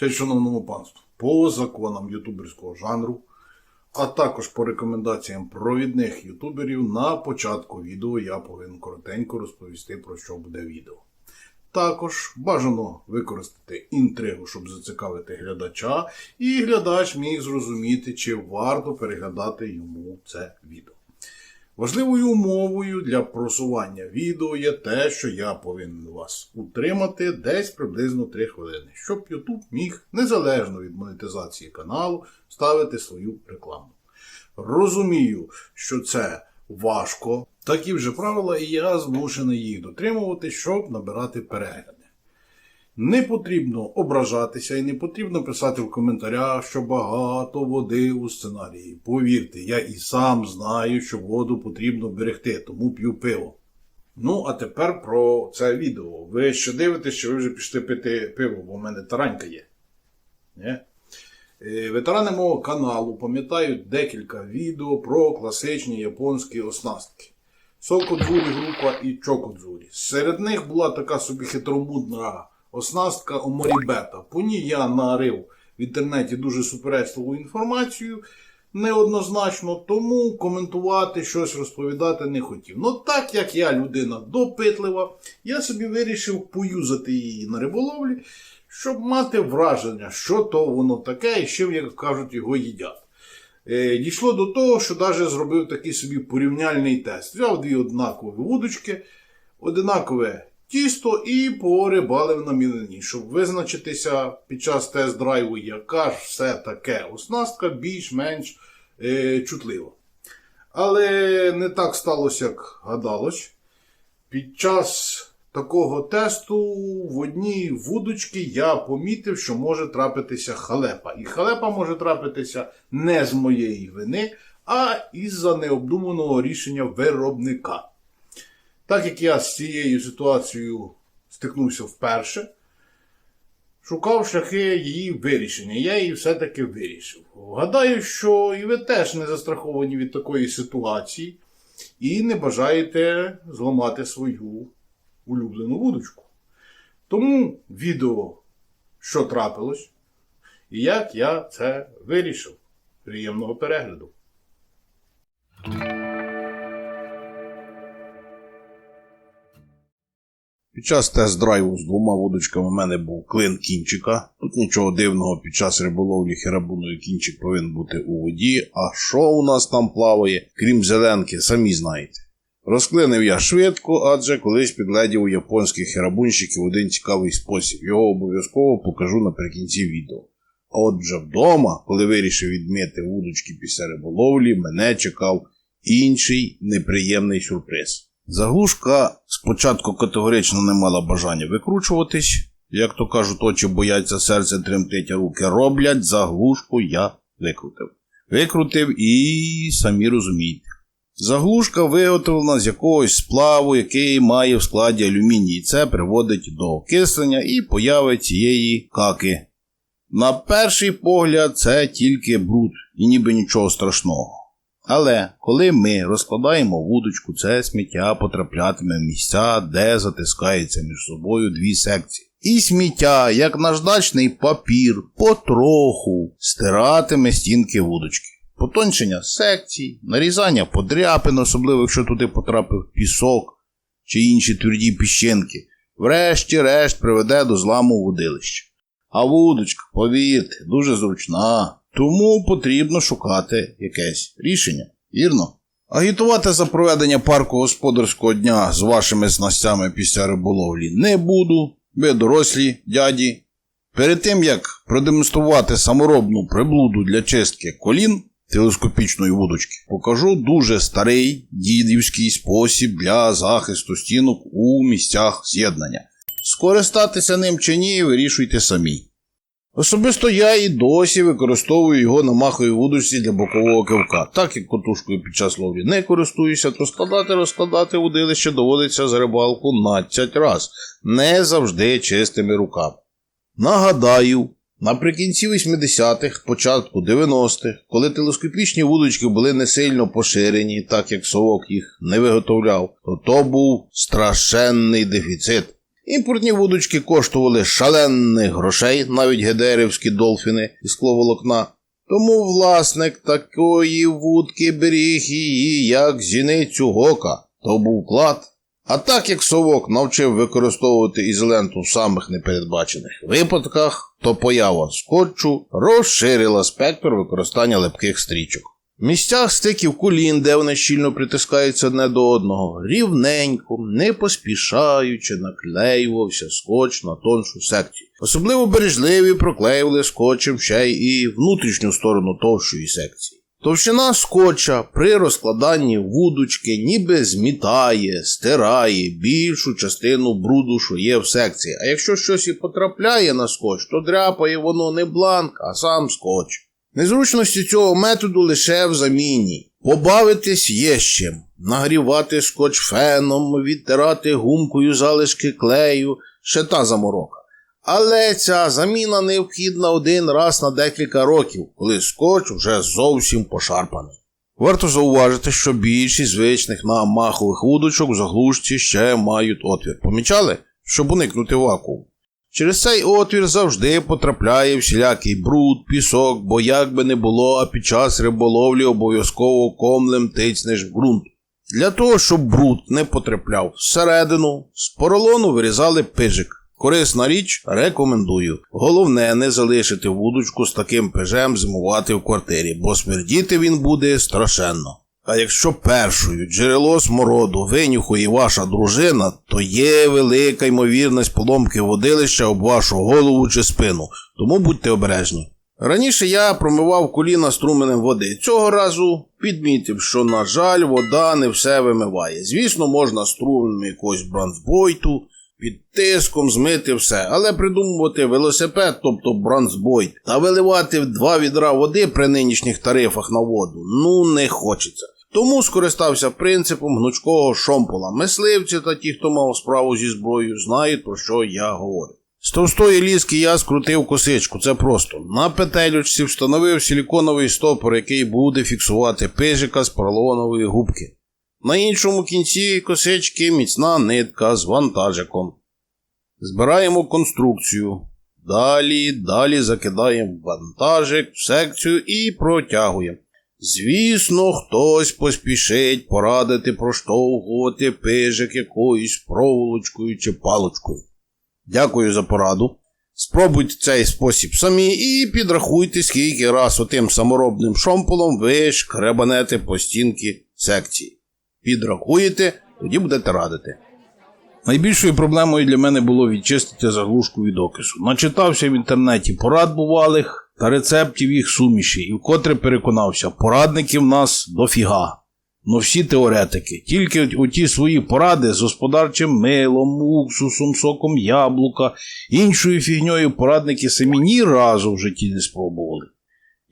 Ще шановному панству, по законам ютуберського жанру, а також по рекомендаціям провідних ютуберів, на початку відео я повинен коротенько розповісти про що буде відео. Також бажано використати інтригу, щоб зацікавити глядача, і глядач міг зрозуміти, чи варто переглядати йому це відео. Важливою умовою для просування відео є те, що я повинен вас утримати десь приблизно 3 хвилини, щоб YouTube міг незалежно від монетизації каналу ставити свою рекламу. Розумію, що це важко. Такі вже правила, і я змушений їх дотримувати, щоб набирати перегляди. Не потрібно ображатися і не потрібно писати в коментарях, що багато води у сценарії. Повірте, я і сам знаю, що воду потрібно берегти, тому п'ю пиво. Ну, а тепер про це відео. Ви ще дивитесь, що ви вже пішли пити пиво, бо в мене таранька є. Ні? Е, Ветерани мого каналу пам'ятають декілька відео про класичні японські оснастки. Сокодзурі група і Чокодзурі. Серед них була така собі хитромудна оснастка Оморібета. По ній я нарив в інтернеті дуже суперечливу інформацію неоднозначно, тому коментувати щось розповідати не хотів. Ну так як я людина допитлива, я собі вирішив поюзати її на риболовлі, щоб мати враження, що то воно таке і чим, як кажуть, його їдять. Е, Дійшло до того, що навіть зробив такий собі порівняльний тест. Взяв дві однакові вудочки, одинакове тісто і порибалив на мілині, щоб визначитися під час тест-драйву, яка ж все таке оснастка більш-менш е, чутлива. Але не так сталося, як гадалось. Під час такого тесту в одній вудочці я помітив, що може трапитися халепа. І халепа може трапитися не з моєї вини, а із-за необдуманого рішення виробника. Так як я з цією ситуацією стикнувся вперше, шукав шляхи її вирішення. Я її все-таки вирішив. Гадаю, що і ви теж не застраховані від такої ситуації і не бажаєте зламати свою улюблену вудочку. Тому відео, що трапилось, і як я це вирішив. Приємного перегляду! Під час тест-драйву з двома вудочками в мене був клин кінчика. Тут нічого дивного під час риболовлі херабуною кінчик повинен бути у воді. А що у нас там плаває, крім зеленки, самі знаєте. Розклинив я швидко, адже колись підгледів у японських херабунщиків один цікавий спосіб. Його обов'язково покажу наприкінці відео. А от вже вдома, коли вирішив відмити вудочки після риболовлі, мене чекав інший неприємний сюрприз. Заглушка спочатку категорично не мала бажання викручуватись. Як то кажуть, очі бояться, серце тремтить, руки роблять. Заглушку я викрутив. Викрутив і самі розумієте. Заглушка виготовлена з якогось сплаву, який має в складі алюміній. Це приводить до окислення і появи цієї каки. На перший погляд, це тільки бруд і ніби нічого страшного. Але коли ми розкладаємо вудочку, це сміття потраплятиме в місця, де затискаються між собою дві секції. І сміття, як наждачний папір, потроху стиратиме стінки вудочки. Потончення секцій, нарізання подряпин, особливо якщо туди потрапив пісок чи інші тверді піщинки, врешті-решт приведе до зламу вудилища. А вудочка, повірте, дуже зручна, тому потрібно шукати якесь рішення. Вірно? Агітувати за проведення парку господарського дня з вашими снастями після риболовлі не буду. Ви дорослі, дяді. Перед тим як продемонструвати саморобну приблуду для чистки колін телескопічної вудочки, покажу дуже старий дідівський спосіб для захисту стінок у місцях з'єднання. Скористатися ним чи ні, вирішуйте самі. Особисто я і досі використовую його на маховій вудочці для бокового кивка. Так як котушкою під час ловлі не користуюся, то складати розкладати удилище доводиться за рибалку 12 раз, не завжди чистими руками. Нагадаю, наприкінці 80-х, початку 90-х, коли телескопічні вудочки були не сильно поширені, так як совок їх не виготовляв, то то був страшенний дефіцит. Імпортні вудочки коштували шалених грошей, навіть гедерівські долфіни із скловолокна. Тому власник такої вудки беріг її, як зіницю гока, то був клад. А так як совок навчив використовувати ізоленту в самих непередбачених випадках, то поява скотчу розширила спектр використання липких стрічок. Місцях стиків кулін, де вони щільно притискаються одне до одного, рівненько, не поспішаючи, наклеювався скотч на тоншу секцію. Особливо бережливі проклеювали скотчем ще й внутрішню сторону товщої секції. Товщина скотча при розкладанні вудочки ніби змітає, стирає більшу частину бруду, що є в секції. А якщо щось і потрапляє на скотч, то дряпає воно не бланк, а сам скотч. Незручності цього методу лише в заміні. Побавитись є з чим. Нагрівати скотч феном, відтирати гумкою залишки клею, ще та заморока. Але ця заміна необхідна один раз на декілька років, коли скотч вже зовсім пошарпаний. Варто зауважити, що більшість звичних нам махових вудочок в заглушці ще мають отвір. Помічали? Щоб уникнути вакууму. Через цей отвір завжди потрапляє всілякий бруд, пісок, бо як би не було, а під час риболовлі обов'язково комлем тицнеш в ґрунт. Для того, щоб бруд не потрапляв всередину, з поролону вирізали пижик. Корисна річ, рекомендую. Головне не залишити вудочку з таким пижем зимувати в квартирі, бо смердіти він буде страшенно. А якщо першою джерело смороду винюхує ваша дружина, то є велика ймовірність поломки водилища об вашу голову чи спину, тому будьте обережні. Раніше я промивав коліна струменем води. Цього разу підмітив, що, на жаль, вода не все вимиває. Звісно, можна струменем якогось бронзбойту, під тиском змити все, але придумувати велосипед, тобто бронзбойт, та виливати в два відра води при нинішніх тарифах на воду, ну не хочеться. Тому скористався принципом гнучкого шомпола. Мисливці та ті, хто мав справу зі зброєю, знають, про що я говорю. З товстої ліски я скрутив косичку, це просто. На петелючці встановив силіконовий стопор, який буде фіксувати пижика з поролонової губки. На іншому кінці косички міцна нитка з вантажиком. Збираємо конструкцію. Далі, далі закидаємо вантажик в секцію і протягуємо. Звісно, хтось поспішить порадити проштовхувати пижик якоюсь проволочкою чи палочкою. Дякую за пораду. Спробуйте цей спосіб самі і підрахуйте, скільки раз отим саморобним шомполом ви шкребанете по стінки секції. Підрахуєте, тоді будете радити. Найбільшою проблемою для мене було відчистити заглушку від окису. Начитався в інтернеті порад бувалих та рецептів їх суміші, і вкотре переконався, порадників нас дофіга. Ну всі теоретики, тільки оті свої поради з господарчим милом, уксусом, соком яблука, іншою фігньою порадники самі ні разу в житті не спробували.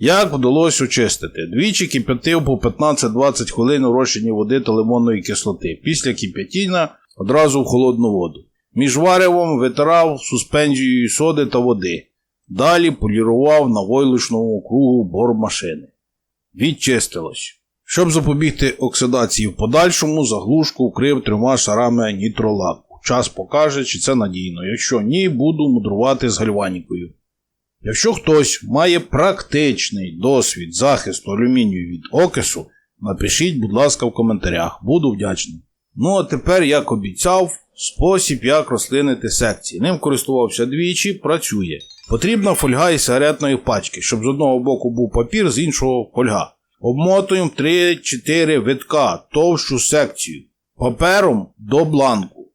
Як вдалося очистити? Двічі кип'ятив по 15-20 хвилин у розчині води та лимонної кислоти. Після кип'ятіння одразу в холодну воду. Між варевом витирав суспензією соди та води. Далі полірував на войлочному кругу бормашини. Відчистилось. Щоб запобігти оксидації в подальшому, заглушку вкрив трьома шарами нітролаку. Час покаже, чи це надійно. Якщо ні, буду мудрувати з гальванікою. Якщо хтось має практичний досвід захисту алюмінію від окису, напишіть, будь ласка, в коментарях. Буду вдячний. Ну а тепер, як обіцяв, спосіб, як рослинити секції. Ним користувався двічі, працює. Потрібна фольга із сигаретної пачки, щоб з одного боку був папір, з іншого фольга. Обмотуємо 3-4 витка товщу секцію. Папером до бланку.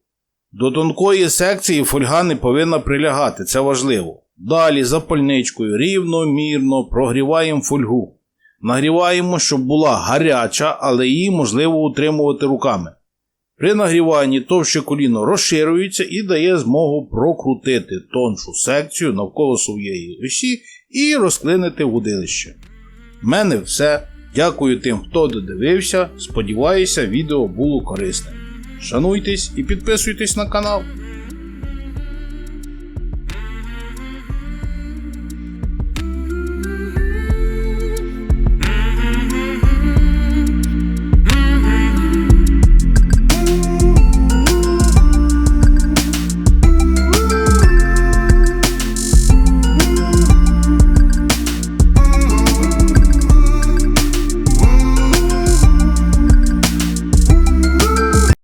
До тонкої секції фольга не повинна прилягати, це важливо. Далі запальничкою рівномірно прогріваємо фольгу. Нагріваємо, щоб була гаряча, але її можливо утримувати руками. При нагріванні товще коліно розширюється і дає змогу прокрутити тоншу секцію навколо своєї осі і розклинити вудилище. В мене все. Дякую тим, хто додивився. Сподіваюся, відео було корисним. Шануйтесь і підписуйтесь на канал.